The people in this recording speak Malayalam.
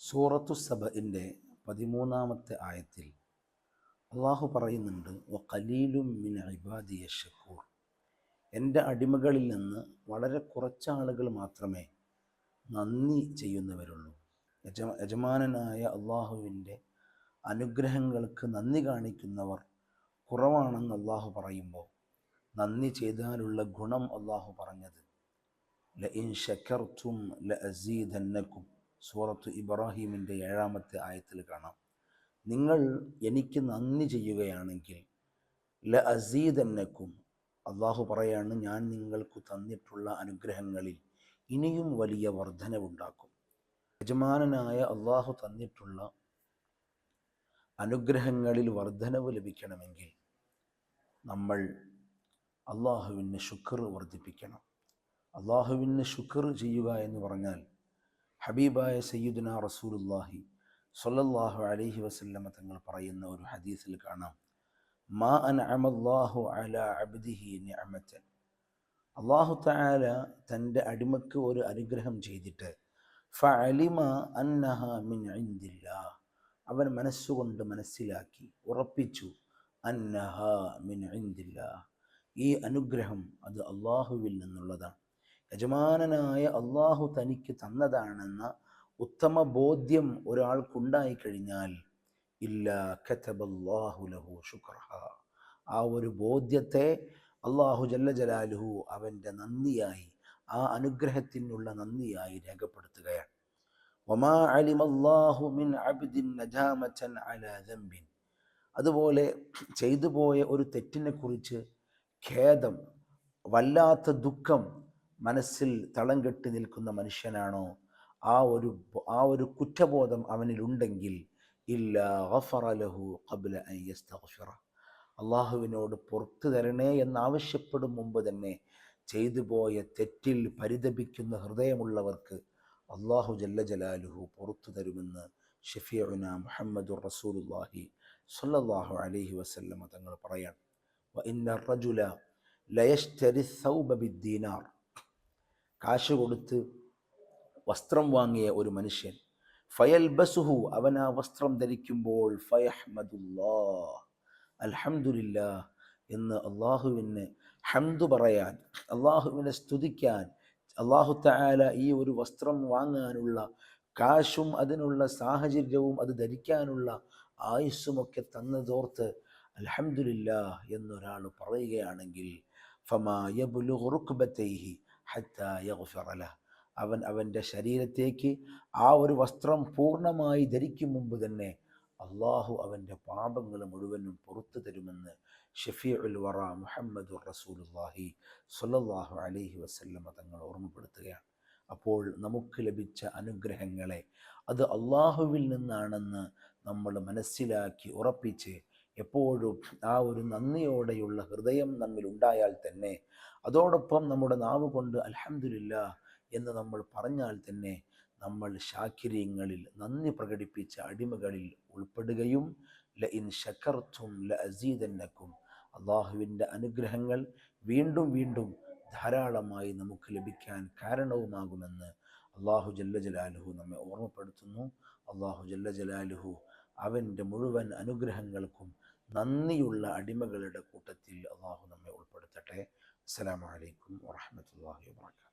സൂറത്തു സബഇന്റെ പതിമൂന്നാമത്തെ ആയത്തിൽ അള്ളാഹു പറയുന്നുണ്ട് ഒ കലീലും മിൻ ഇബാദിയ ഷക്കൂർ എന്റെ അടിമകളിൽ നിന്ന് വളരെ കുറച്ച് ആളുകൾ മാത്രമേ നന്ദി ചെയ്യുന്നവരുള്ളൂ. യജ യജമാനനായ അള്ളാഹുവിന്റെ അനുഗ്രഹങ്ങൾക്ക് നന്ദി കാണിക്കുന്നവർ കുറവാണെന്ന് അള്ളാഹു പറയുമ്പോൾ നന്ദി ചെയ്താലുള്ള ഗുണം അള്ളാഹു പറഞ്ഞത് ല ഇൻ ഷക്കർത്തും ല അസീദന്നക്കും സൂറത്ത് ഇബ്രാഹീമിന്റെ ഏഴാമത്തെ ആയത്തിൽ കാണാം. നിങ്ങൾ എനിക്ക് നന്ദി ചെയ്യുകയാണെങ്കിൽ ല അസീദന്നക്കും അള്ളാഹു പറയാണ് ഞാൻ നിങ്ങൾക്ക് തന്നിട്ടുള്ള അനുഗ്രഹങ്ങളിൽ ഇനിയും വലിയ വർധനവുണ്ടാക്കും. യജമാനനായ അള്ളാഹു തന്നിട്ടുള്ള അനുഗ്രഹങ്ങളിൽ വർധനവ് ലഭിക്കണമെങ്കിൽ നമ്മൾ അള്ളാഹുവിന് ശുക്ർ വർദ്ധിപ്പിക്കണം. അള്ളാഹുവിന് ശുക്ർ ചെയ്യുക എന്ന് പറഞ്ഞാൽ ഹബീബായ സയ്യിദുന റസൂലുല്ലാഹി സൊല്ലാഹു അലഹി വസല്ലമ തങ്ങൾ പറയുന്ന ഒരു ഹദീസിൽ കാണാം. മാ അൻ അമല്ലാഹു അല അബ്ദിഹി നിഅമത്തൻ. അള്ളാഹു താല തന്റെ അടിമക്ക് ഒരു അനുഗ്രഹം ചെയ്തിട്ട് ഫഅലിമ അന്നഹ മിൻ ഇൻദില്ലാ അവൻ മനസ്സുകൊണ്ട് മനസ്സിലാക്കി ഉറപ്പിച്ചു അന്നഹ മിൻ ഇൻദില്ലാ ഈ അനുഗ്രഹം അത് അള്ളാഹുവിൽ നിന്നുള്ളതാണ്. യജമാനനായ അള്ളാഹു തനിക്ക് തന്നതാണെന്ന ഉത്തമ ബോധ്യം ഒരാൾക്കുണ്ടായി കഴിഞ്ഞാൽ ഇല്ല ലഹു ശുക്രഹ. ആ ഒരു ബോധ്യത്തെ അള്ളാഹു ജല്ല ജലാലുഹു അവന്റെ നന്ദിയായി ആ അനുഗ്രഹത്തിനുള്ള നന്ദിയായി രേഖപ്പെടുത്തുകയാണ്. അലിമല്ലാഹു മിൻ അബ്ദിൻ അതുപോലെ ചെയ്തു പോയ ഒരു തെറ്റിനെ കുറിച്ച് ഖേദം വല്ലാത്ത ദുഃഖം മനസ്സിൽ തളം കെട്ടി നിൽക്കുന്ന മനുഷ്യനാണോ? ആ ഒരു ആ ഒരു കുറ്റബോധം അവനിലുണ്ടെങ്കിൽ ഇല്ല ഗഫറലഹു ഖബ്ല അൻ യസ്തഗ്ഫിറ. അള്ളാഹുവിനോട് പുറത്തു തരണേ എന്നാവശ്യപ്പെടും മുമ്പ് തന്നെ ചെയ്തു പോയ തെറ്റിൽ പരിതപിക്കുന്ന ഹൃദയമുള്ളവർക്ക് അള്ളാഹു ജല്ല ജലാലുഹു പുറത്തു തരുമെന്ന് ഷഫീഉന മുഹമ്മദുർ റസൂലുല്ലാഹി സ്വല്ലല്ലാഹു അലൈഹി വസല്ലമ തങ്ങൾ പറയാൻ ഇന്ന റജുല ലയഷ്തരി സൗബ ബിദ്ദീനാർ. കാശ് കൊടുത്ത് വസ്ത്രം വാങ്ങിയ ഒരു മനുഷ്യൻ. ഫയൽ ബസുഹു അവൻ ആ വസ്ത്രം ധരിക്കുമ്പോൾ ഫയഹ്മദുല്ലാ അൽഹംദുലില്ലാ എന്ന് അള്ളാഹുവിന് ഹംദു പറയാൻ അള്ളാഹുവിനെ സ്തുതിക്കാൻ അള്ളാഹു താല ഈ ഒരു വസ്ത്രം വാങ്ങാനുള്ള കാശും അതിനുള്ള സാഹചര്യവും അത് ധരിക്കാനുള്ള ആയുസ്സുമൊക്കെ തന്നതോർത്ത് അൽഹംദുലില്ലാ എന്നൊരാൾ പറയുകയാണെങ്കിൽ ഫമാ യബ്ലുഗു റുക്ബതൈഹി ഹത്താ യഗ്ഫിറ ലഹ് അവൻ അവന്റെ ശരീരത്തേക്ക് ആ ഒരു വസ്ത്രം പൂർണമായി ധരിക്കും മുമ്പ് തന്നെ അള്ളാഹു അവന്റെ പാപങ്ങൾ മുഴുവനും പുറത്തു തരുമെന്ന് ഷഫീഉൽ വറ മുഹമ്മദ് റസൂലുല്ലാഹി സ്വല്ലല്ലാഹു അലൈഹി വസ്ല്ലമ തങ്ങൾ ഓർമ്മപ്പെടുത്തുകയാണ്. അപ്പോൾ നമുക്ക് ലഭിച്ച അനുഗ്രഹങ്ങളെ അത് അള്ളാഹുവിൽ നിന്നാണെന്ന് നമ്മൾ മനസ്സിലാക്കി ഉറപ്പിച്ച് എപ്പോഴും ആ ഒരു നന്ദിയോടെയുള്ള ഹൃദയം നമ്മിൽ ഉണ്ടായാൽ തന്നെ അതോടൊപ്പം നമ്മുടെ നാവ് കൊണ്ട് അലഹമില്ല എന്ന് നമ്മൾ പറഞ്ഞാൽ തന്നെ നമ്മൾ ശാഖിര്യങ്ങളിൽ നന്ദി പ്രകടിപ്പിച്ച അടിമകളിൽ ഉൾപ്പെടുകയും ല ഇൻ ഷക്കർത്തും ല അസീദന്നക്കും അള്ളാഹുവിന്റെ അനുഗ്രഹങ്ങൾ വീണ്ടും വീണ്ടും ധാരാളമായി നമുക്ക് ലഭിക്കാൻ കാരണവുമാകുമെന്ന് അള്ളാഹു ജല്ല ജലാലുഹു നമ്മെ ഓർമ്മപ്പെടുത്തുന്നു. അള്ളാഹു ജല്ല ജലാലുഹു അവന്റെ മുഴുവൻ അനുഗ്രഹങ്ങൾക്കും നന്ദിയുള്ള അടിമകളുടെ കൂട്ടത്തിൽ അള്ളാഹു നമ്മെ ഉൾപ്പെടുത്തട്ടെ. അസ്സലാമു അലൈക്കും വറഹ്മത്തുള്ളാഹി വബറകാതുഹു